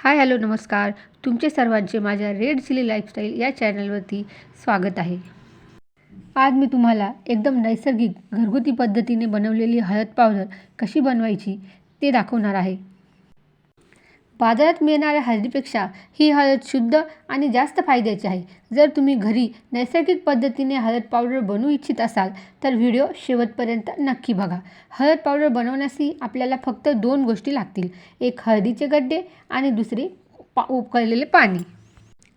Hi hello नमस्कार. तुमचे सर्वांचे माझ्या रेड चिली लाईफस्टाईल या चॅनलवरती स्वागत आहे. आज मी तुम्हाला एकदम नैसर्गिक घरगुती पद्धतीने बनवलेली हळद पावडर कशी बनवायची ते दाखवणार आहे. बाजारात मिळणाऱ्या हळदीपेक्षा ही हळद शुद्ध आणि जास्त फायद्याची आहे. जर तुम्ही घरी नैसर्गिक पद्धतीने हळद पावडर बनवू इच्छित असाल तर व्हिडिओ शेवटपर्यंत नक्की बघा. हळद पावडर बनवण्यासाठी आपल्याला फक्त दोन गोष्टी लागतील. एक हळदीचे गड्डे आणि दुसरे पा उकळलेले पाणी.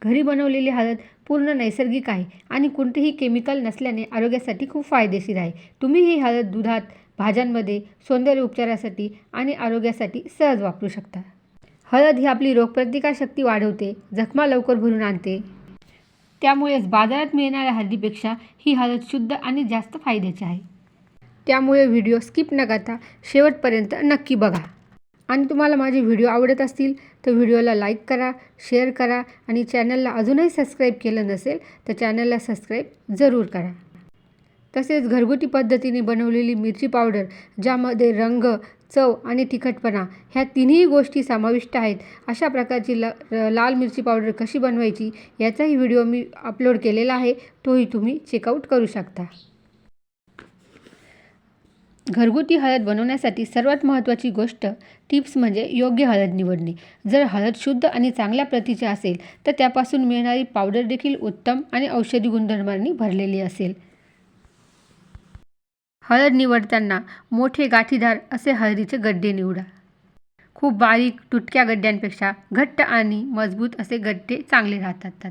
घरी बनवलेली हळद पूर्ण नैसर्गिक आहे आणि कोणतेही केमिकल नसल्याने आरोग्यासाठी खूप फायदेशीर आहे. तुम्ही ही हळद दुधात भाज्यांमध्ये सौंदर्य उपचारासाठी आणि आरोग्यासाठी सहज वापरू शकता. हळद ही आपली रोगप्रतिकारशक्ती वाढवते जखमा लवकर भरून आणते. त्यामुळेच बाजारात मिळणाऱ्या हळदीपेक्षा ही हळद शुद्ध आणि जास्त फायद्याची आहे. त्यामुळे व्हिडिओ स्किप न करता शेवटपर्यंत नक्की बघा. आणि तुम्हाला माझे व्हिडिओ आवडत असतील तर व्हिडिओला लाईक करा शेअर करा आणि चॅनलला अजूनही सबस्क्राईब केलं नसेल तर चॅनलला सबस्क्राईब जरूर करा. तसेच घरगुती पद्धतीने बनवलेली मिरची पावडर ज्यामध्ये रंग चव आणि तिखटपणा ह्या तिन्ही गोष्टी समाविष्ट आहेत अशा प्रकारची ल लाल मिरची पावडर कशी बनवायची याचाही व्हिडिओ मी अपलोड केलेला आहे तोही तुम्ही चेकआउट करू शकता. घरगुती हळद बनवण्यासाठी सर्वात महत्त्वाची गोष्ट टिप्स म्हणजे योग्य हळद निवडणे. जर हळद शुद्ध आणि चांगल्या प्रतीची असेल तर त्यापासून मिळणारी पावडर देखील उत्तम आणि औषधी गुणधर्मांनी भरलेली असेल. हळद निवडताना मोठे गाठीदार असे हळदीचे गड्डे निवडा. खूप बारीक तुटक्या गड्ड्यांपेक्षा घट्ट आणि मजबूत असे गड्डे चांगले राहतात.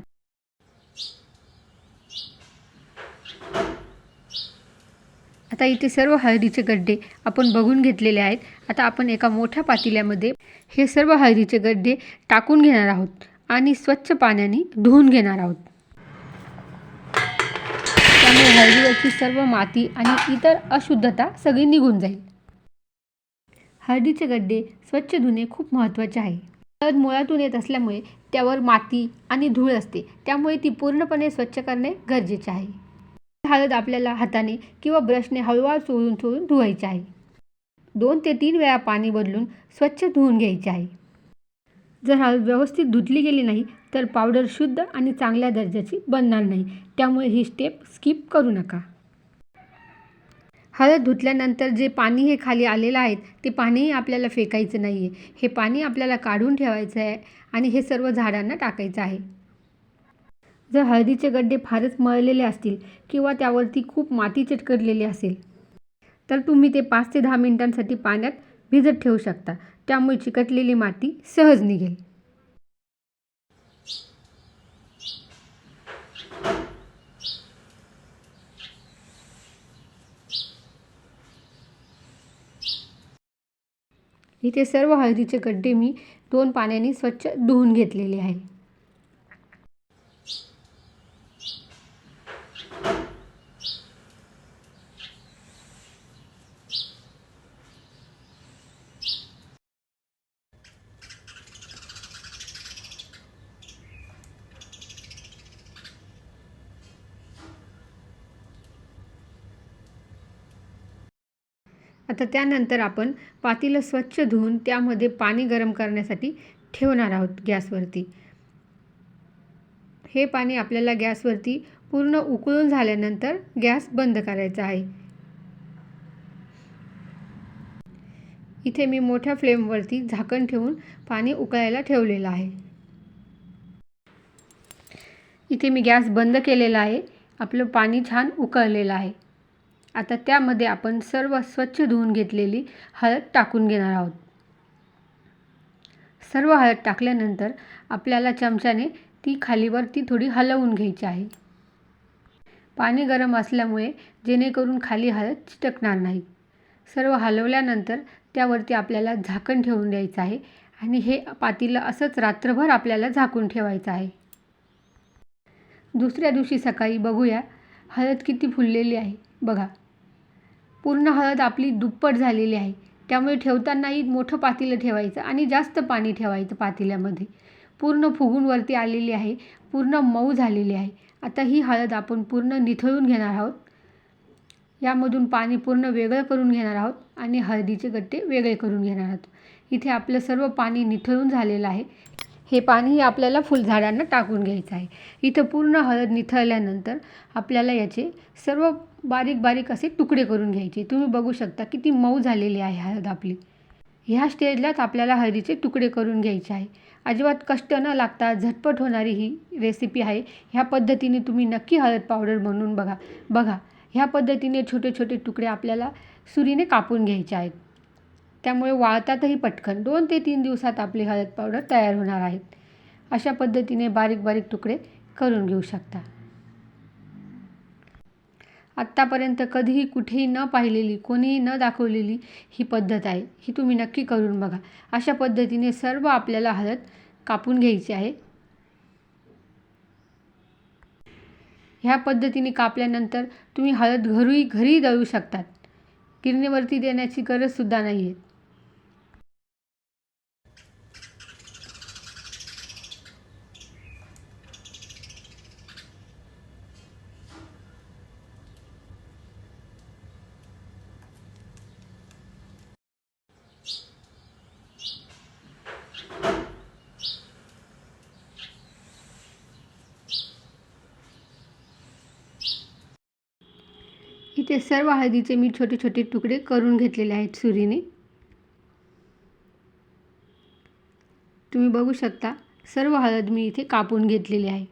आता इथे सर्व हळदीचे गड्डे आपण बघून घेतलेले आहेत. आता आपण एका मोठ्या पातेल्यामध्ये हे सर्व हळदीचे गड्डे टाकून घेणार आहोत आणि स्वच्छ पाण्याने धुवून घेणार आहोत. हळदीवरची सर्व माती आणि इतर अशुद्धता सगळी निघून जाईल. हळदीचे गड्डे स्वच्छ धुणे खूप महत्त्वाचे आहे. हळद मुळातून येत असल्यामुळे त्यावर माती आणि धूळ असते. त्यामुळे ती पूर्णपणे स्वच्छ करणे गरजेचे आहे. हळद आपल्याला हाताने किंवा ब्रशने हळूवार चोळून चोळून धुवायची आहे. दोन ते तीन वेळा पाणी बदलून स्वच्छ धुवून घ्यायचे आहे. जर हळद व्यवस्थित धुतली गेली नाही तर पावडर शुद्ध आणि चांगल्या दर्जाची बनणार नाही. त्यामुळे ही स्टेप स्किप करू नका. हळद धुतल्यानंतर जे पाणी हे खाली आलेलं आहे ते पाणीही आपल्याला फेकायचं नाही आहे हे पाणी आपल्याला काढून ठेवायचं आहे आणि हे सर्व झाडांना टाकायचं आहे. जर हळदीचे गड्डे फारच मळलेले असतील किंवा त्यावरती खूप माती चटकडलेली असेल तर तुम्ही ते पाच ते दहा मिनिटांसाठी पाण्यात भिजत ठेवू शकता. त्यामुळे चिकटलेली माती सहज निघेल. इथे सर्व हळदीचे गड्डे मी दोन पाण्याने स्वच्छ धुवून घेतलेले आहे आता त्यानंतर आपण पातेलं स्वच्छ धुवून त्यामध्ये पाणी गरम करण्यासाठी ठेवणार आहोत गॅसवरती. हे पाणी आपल्याला गॅसवरती पूर्ण उकळून झाल्यानंतर गॅस बंद करायचा आहे. इथे मी मोठ्या फ्लेमवरती झाकण ठेवून पाणी उकळायला ठेवलेलं आहे. इथे मी गॅस बंद केलेला आहे. आपलं पाणी छान उकळलेलं आहे. आता त्यामध्ये आपण सर्व स्वच्छ धुवून घेतलेली हळद टाकून घेणार आहोत. सर्व हळद टाकल्यानंतर आपल्याला चमच्याने ती खालीवर ती थोडी हलवून घ्यायची आहे. पाणी गरम असल्यामुळे जेणेकरून खाली हळद चिटकणार नाही. सर्व हलवल्यानंतर त्यावरती आपल्याला झाकण ठेवून द्यायचं आहे आणि हे पातीला असंच रात्रभर आपल्याला झाकून ठेवायचं आहे. दुसऱ्या दिवशी सकाळी बघूया हळद किती फुललेली आहे. बघा. पूर्ण हळद आपली दुप्पट झालेली आहे. त्यामुळे ठेवतानाही मोठं पातेलं ठेवायचं आणि जास्त पाणी ठेवायचं पातेल्यामध्ये. पूर्ण फुगून वरती आलेली आहे. पूर्ण मऊ झालेली आहे. आता ही हळद आपण पूर्ण निथळून घेणार आहोत. यामधून पाणी पूर्ण वेगळं करून घेणार आहोत आणि हळदीचे गट्टे वेगळे करून घेणार आहोत. इथे आपलं सर्व पाणी निथळून झालेलं आहे. हे पाणीही आपल्याला फुलझाडांना टाकून घ्यायचं आहे. इथं पूर्ण हळद निथळल्यानंतर आपल्याला याचे सर्व बारीक बारीक असे तुकडे करून घ्यायचे. तुम्ही बघू शकता किती मऊ झालेली आहे हळद आपली. ह्या स्टेजलाच आपल्याला हळदीचे तुकडे करून घ्यायचे आहे. अजिबात कष्ट न लागता झटपट होणारी ही रेसिपी आहे. ह्या पद्धतीने तुम्ही नक्की हळद पावडर बनवून बघा. बघा ह्या पद्धतीने छोटे छोटे तुकडे आपल्याला सुरीने कापून घ्यायचे आहेत. त्यामुळे वाळतातही पटकन. दोन ते तीन दिवसात आपली हळद पावडर तयार होणार आहेत अशा पद्धतीने बारीक बारीक तुकडे करून घेऊ शकता. आत्तापर्यंत कधीही कुठेही न पाहिलेली कोणीही न दाखवलेली ही पद्धत आहे. ही तुम्ही नक्की करून बघा. अशा पद्धतीने सर्व आपल्याला हळद कापून घ्यायची आहे. ह्या पद्धतीने कापल्यानंतर तुम्ही हळद घरूही घरी दळू शकतात. गिरणीवरती देण्याची गरजसुद्धा नाही आहे इथे सर्व हळदीचे मी छोटे छोटे तुकडे करून घेतलेले आहेत सुरीने. तुम्ही बघू शकता सर्व हळद मी इथे कापून घेतलेली आहे.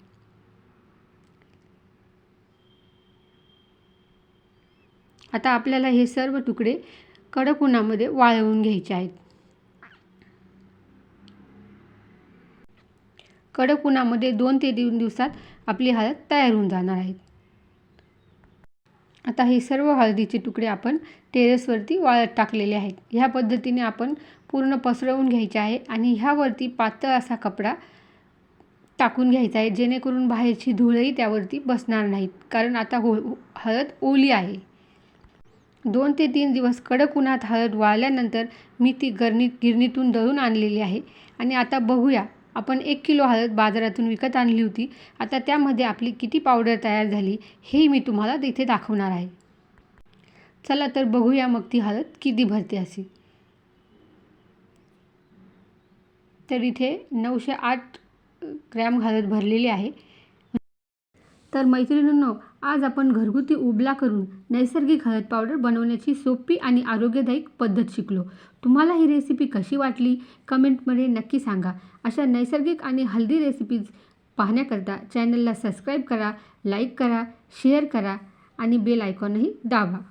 आता आपल्याला हे सर्व तुकडे कडक उन्हामध्ये वाळवून घ्यायचे आहेत. कडक उन्हामध्ये दोन ते तीन दिवसात आपली हळद तयार होऊन जाणार आहेत आता हे सर्व हळदीचे तुकडे आपण टेरेसवरती वाळत टाकलेले आहेत. ह्या पद्धतीने आपण पूर्ण पसरवून घ्यायचे आहे आणि ह्यावरती पातळ असा कपडा टाकून घ्यायचा आहे जेणेकरून बाहेरची धुळही त्यावरती बसणार नाहीत. कारण आता हो, हो हळद ओली आहे. दोन ते तीन दिवस कडक उन्हात हळद वाळल्यानंतर मी ती गरणी गिरणीतून दळून आणलेली आहे. आणि आता बघूया आपण एक किलो हळद बाजारातून विकत आणली होती. आता त्यामध्ये आपली किती पावडर तयार झाली हे मी तुम्हाला तिथे दाखवणार आहे. चला तर बघूया मग ती हळद किती भरते अशी. तर इथे नऊशे आठ ग्रॅम हळद भरलेली आहे. तर मैत्रिणींनो आज आपण घरगुती उबला करून नैसर्गिक हळद पावडर बनवण्याची सोपी आणि आरोग्यदायक पद्धत शिकलो. तुम्हाला ही रेसिपी कशी वाटली? कमेंटमध्ये नक्की सांगा. अशा नैसर्गिक आणि हल्दी रेसिपीज पाहण्याकरता चॅनलला सबस्क्राईब करा लाईक करा शेअर करा आणि बेल आयकॉनही दाबा.